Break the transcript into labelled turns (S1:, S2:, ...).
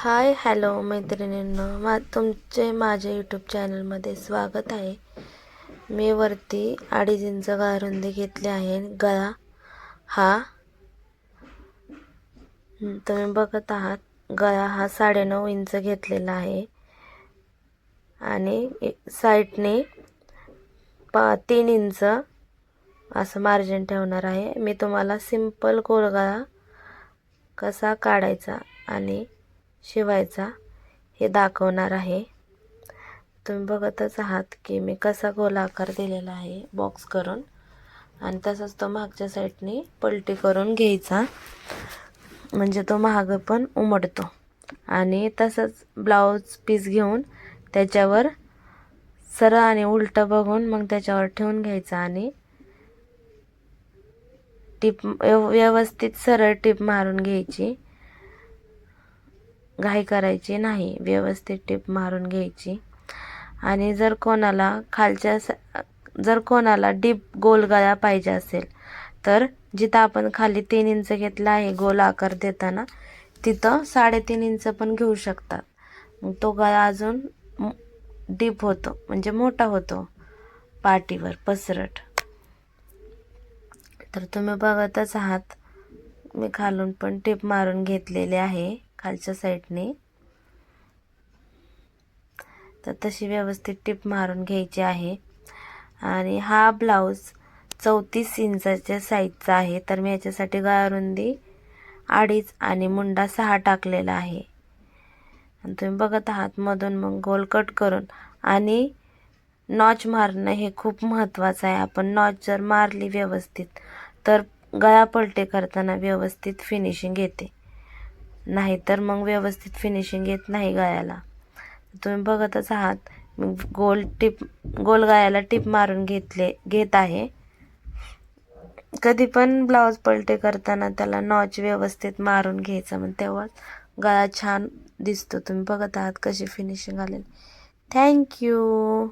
S1: Hi hello मैत्रिणींनो. मा तुमचे माझ्या यूट्यूब चॅनलमध्ये स्वागत आहे. मी वरती अडीच इंच गारुंदी घेतली आहे. गळा हा तुम्ही बघत आहात. गळा हा साडेनऊ इंच घेतलेला आहे. आणि साईडने पा तीन इंच असं मार्जिन ठेवणार आहे. मी तुम्हाला सिंपल गोलगळा कसा काढायचा आणि शिवायचा हे दाखवणार आहे. तुम्ही बघतच आहात की मी कसा गोलाकार दिलेला आहे बॉक्स करून. आणि तसंच तो मागच्या साईडने पलटी करून घ्यायचा. म्हणजे तो महाग पण उमटतो. आणि तसंच ब्लाऊज पीस घेऊन त्याच्यावर सरळ आणि उलटं बघून मग त्याच्यावर ठेवून घ्यायचा आणि टीप व्यव- व्यवस्थित सरळ टीप मारून घ्यायची. घाई करायची नाही व्यवस्थित टीप मारून घ्यायची. आणि जर कोणाला खालच्या जर कोणाला डीप गोल गळा पाहिजे असेल तर जिथं आपण खाली तीन इंच घेतला आहे गोल आकार देताना तिथं साडेतीन इंच पण घेऊ शकतात. मग तो गळा अजून डीप होतो म्हणजे मोठा होतो पाठीवर पसरट. तर तुम्ही बघतच आहात मी खालून पण टीप मारून घेतलेली आहे. खालच्या साईडने. तर तशी व्यवस्थित टिप मारून घ्यायची आहे. आणि हा ब्लाऊज चौतीस इंचाच्या साईजचा आहे. तर मी याच्यासाठी गळारुंदी अडीच आणि मुंडा सहा टाकलेला आहे. आणि तुम्ही बघत आहात मधून मग गोल कट करून. आणि नॉच मारणं हे खूप महत्त्वाचं आहे. आपण नॉच जर मारली व्यवस्थित तर गळा पलटे करताना व्यवस्थित फिनिशिंग येते. नाहीतर मग व्यवस्थित फिनिशिंग येत नाही गळ्याला तुम्ही बघतच आहात मी गोल टिप गोल गळ्याला टिप मारून घेतले घेत आहे. कधी पण ब्लाऊज पलटे करताना त्याला नॉच व्यवस्थित मारून घ्यायचं मग तेव्हाच गळा छान दिसतो. तुम्ही बघत आहात कशी फिनिशिंग आलेली. थँक्यू